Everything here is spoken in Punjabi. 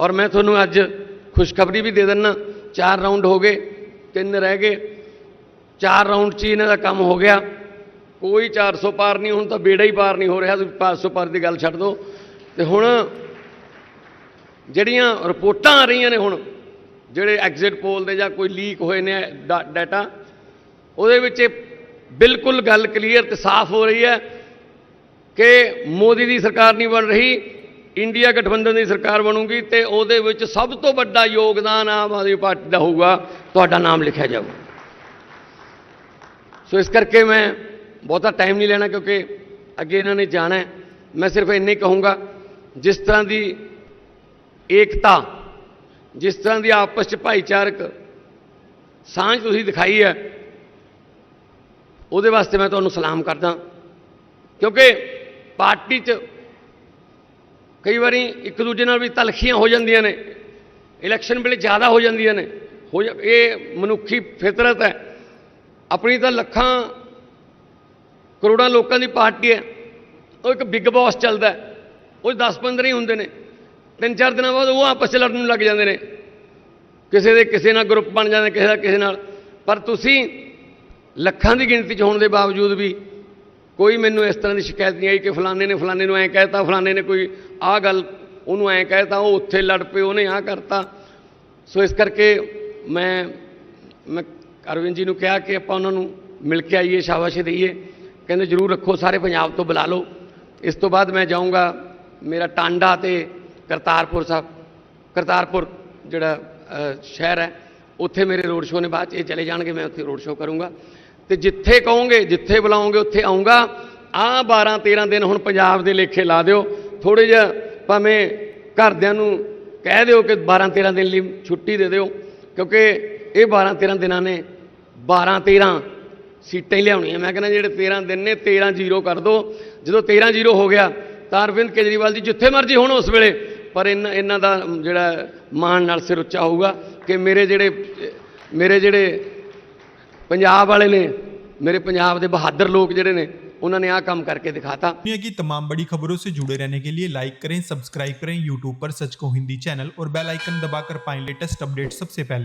ਔਰ ਮੈਂ ਤੁਹਾਨੂੰ ਅੱਜ ਖੁਸ਼ਖਬਰੀ ਵੀ ਦੇ ਦਿੰਨਾ। ਚਾਰ ਰਾਉਂਡ ਹੋ ਗਏ, ਤਿੰਨ ਰਹਿ ਗਏ। ਚਾਰ ਰਾਉਂਡ 'ਚ ਹੀ ਇਹਨਾਂ ਦਾ ਕੰਮ ਹੋ ਗਿਆ। ਕੋਈ 400 ਪਾਰ ਨਹੀਂ, ਹੁਣ ਤਾਂ ਬੇੜਾ ਹੀ ਪਾਰ ਨਹੀਂ ਹੋ ਰਿਹਾ। ਤੁਸੀਂ 500 ਪਾਰ ਦੀ ਗੱਲ ਛੱਡ ਦਿਓ। ਤੇ ਹੁਣ ਜਿਹੜੀਆਂ ਰਿਪੋਰਟਾਂ ਆ ਰਹੀਆਂ ਨੇ ਹੁਣ, ਜਿਹੜੇ ਐਗਜ਼ਿਟ ਪੋਲ ਦੇ ਜਾਂ ਕੋਈ ਲੀਕ ਹੋਏ ਨੇ ਡਾ- ਡਾਟਾ ਉਹਦੇ ਵਿੱਚ ਇਹ ਬਿਲਕੁਲ ਗੱਲ ਕਲੀਅਰ ਤੇ ਸਾਫ਼ ਹੋ ਰਹੀ ਹੈ ਕਿ ਮੋਦੀ ਦੀ ਸਰਕਾਰ ਨਹੀਂ ਬਣ ਰਹੀ। ਇੰਡੀਆ ਗਠਬੰਧਨ ਦੀ ਸਰਕਾਰ ਬਣੂਗੀ ਤੇ ਉਹਦੇ ਵਿੱਚ ਸਭ ਤੋਂ ਵੱਡਾ ਯੋਗਦਾਨ ਆਮ ਆਦਮੀ ਪਾਰਟੀ ਦਾ ਹੋਊਗਾ, ਤੁਹਾਡਾ ਨਾਮ ਲਿਖਿਆ ਜਾਊਗਾ। ਸੋ ਇਸ ਕਰਕੇ ਮੈਂ ਬਹੁਤਾ ਟਾਈਮ ਨਹੀਂ ਲੈਣਾ ਕਿਉਂਕਿ ਅੱਗੇ ਇਹਨਾਂ ਨੇ ਜਾਣਾ ਮੈਂ ਸਿਰਫ ਇੰਨਾ ਕਹੂੰਗਾ, ਜਿਸ ਤਰ੍ਹਾਂ ਦੀ ਏਕਤਾ, ਜਿਸ ਤਰ੍ਹਾਂ ਦੀ ਆਪਸ ਚ ਭਾਈਚਾਰਕ ਸਾਂਝ ਤੁਸੀਂ ਦਿਖਾਈ ਹੈ, ਉਹਦੇ ਵਾਸਤੇ ਮੈਂ ਤੁਹਾਨੂੰ ਸਲਾਮ ਕਰਦਾ। ਕਿਉਂਕਿ ਪਾਰਟੀ 'ਚ ਕਈ ਵਾਰੀ ਇੱਕ ਦੂਜੇ ਨਾਲ ਵੀ ਤਲਖੀਆਂ ਹੋ ਜਾਂਦੀਆਂ ਨੇ ਇਲੈਕਸ਼ਨ ਵੇਲੇ ਜ਼ਿਆਦਾ ਹੋ ਜਾਂਦੀਆਂ ਨੇ, ਹੋ ਜਾ- ਇਹ ਮਨੁੱਖੀ ਫਿਤਰਤ ਹੈ। ਆਪਣੀ ਤਾਂ ਲੱਖਾਂ ਕਰੋੜਾਂ ਲੋਕਾਂ ਦੀ ਪਾਰਟੀ ਹੈ, ਉਹ ਇੱਕ ਬਿੱਗ ਬਾਸ ਚੱਲਦਾ ਉਹ 10-15 ਹੀ ਹੁੰਦੇ ਨੇ, ਤਿੰਨ ਚਾਰ ਦਿਨਾਂ ਬਾਅਦ ਉਹ ਆਪਸ 'ਚ ਲੜਨ ਲੱਗ ਜਾਂਦੇ ਨੇ, ਕਿਸੇ ਦੇ ਕਿਸੇ ਨਾਲ ਗਰੁੱਪ ਬਣ ਜਾਂਦੇ ਕਿਸੇ ਦਾ ਕਿਸੇ ਨਾਲ। ਪਰ ਤੁਸੀਂ ਲੱਖਾਂ ਦੀ ਗਿਣਤੀ 'ਚ ਹੋਣ ਦੇ ਬਾਵਜੂਦ ਵੀ ਕੋਈ ਮੈਨੂੰ ਇਸ ਤਰ੍ਹਾਂ ਦੀ ਸ਼ਿਕਾਇਤ ਨਹੀਂ ਆਈ ਕਿ ਫਲਾਣੇ ਨੇ ਫਲਾਣੇ ਨੂੰ ਐਂ ਕਹਿਤਾ, ਫਲਾਣੇ ਨੇ ਕੋਈ ਆਹ ਗੱਲ ਉਹਨੂੰ ਐਂ ਕਹਿਤਾ, ਉਹ ਉੱਥੇ ਲੜ ਪਏ, ਉਹਨੇ ਆਹ ਕਰਤਾ। ਸੋ ਇਸ ਕਰਕੇ ਮੈਂ ਮੈਂ ਅਰਵਿੰਦ ਜੀ ਨੂੰ ਕਿਹਾ ਕਿ ਆਪਾਂ ਉਹਨਾਂ ਨੂੰ ਮਿਲ ਕੇ ਆਈਏ, ਸ਼ਾਬਾਸ਼ੀ ਦਈਏ। ਕਹਿੰਦੇ ਜਰੂਰ ਰੱਖੋ, ਸਾਰੇ ਪੰਜਾਬ ਤੋਂ ਬੁਲਾ ਲਓ। ਇਸ ਤੋਂ ਬਾਅਦ ਮੈਂ ਜਾਊਂਗਾ ਮੇਰਾ ਟਾਂਡਾ ਤੇ ਕਰਤਾਰਪੁਰ ਸਾਹਿਬ। ਕਰਤਾਰਪੁਰ ਜਿਹੜਾ ਸ਼ਹਿਰ ਹੈ, ਉੱਥੇ ਮੇਰੇ ਰੋਡ ਸ਼ੋਅ ਨੇ ਬਾਅਦ 'ਚ ਇਹ ਚਲੇ ਜਾਣਗੇ, ਮੈਂ ਉੱਥੇ ਰੋਡ ਸ਼ੋਅ ਕਰੂੰਗਾ। ਤੇ ਜਿੱਥੇ ਕਹੋਗੇ, ਜਿੱਥੇ ਬੁਲਾਓਗੇ, ਉੱਥੇ ਆਉਂਗਾ। ਆਹ 12 13 ਦਿਨ ਹੁਣ ਪੰਜਾਬ ਦੇ ਲੇਖੇ ਲਾ ਦਿਓ। ਥੋੜੇ ਜਿਹਾ ਭਾਵੇਂ ਘਰਦਿਆਂ ਨੂੰ ਕਹਿ ਦਿਓ ਕਿ 12 13 ਦਿਨ ਲਈ ਛੁੱਟੀ ਦੇ ਦਿਓ, ਕਿਉਂਕਿ ਇਹ 12 13 ਦਿਨਾਂ ਨੇ 12 13 ਸੀਟਾਂ ਹੀ ਲਿਆਉਣੀਆਂ। ਮੈਂ ਕਹਿੰਦਾ ਜਿਹੜੇ 13 ਦਿਨ ਨੇ 13 ਜ਼ੀਰੋ ਕਰ ਦਿਓ ਜਦੋਂ 13 ਜ਼ੀਰੋ ਹੋ ਗਿਆ, ਤਾਂ ਅਰਵਿੰਦ ਕੇਜਰੀਵਾਲ ਜੀ ਜਿੱਥੇ ਮਰਜ਼ੀ ਹੋਣ ਉਸ ਵੇਲੇ, ਪਰ ਇਹਨਾਂ ਇਹਨਾਂ ਦਾ ਜਿਹੜਾ ਮਾਣ ਨਾਲ ਸਿਰ ਉੱਚਾ ਹੋਊਗਾ ਕਿ ਮੇਰੇ ਜਿਹੜੇ ਮੇਰੇ ਜਿਹੜੇ ਪੰਜਾਬ ਵਾਲੇ ਨੇ ਮੇਰੇ ਪੰਜਾਬ ਦੇ ਬਹਾਦਰ ਲੋਕ ਜਿਹੜੇ ਨੇ ਉਹਨਾਂ ਨੇ ਆਹ ਕੰਮ ਕਰਕੇ ਦਿਖਾਤਾ दुनिया की तमाम बड़ी खबरों से जुड़े रहने के लिए लाइक करें सब्सक्राइब करें यूट्यूब पर सच को हिंदी चैनल और बेल आइकन दबाकर पाएं लेटेस्ट अपडेट सबसे पहले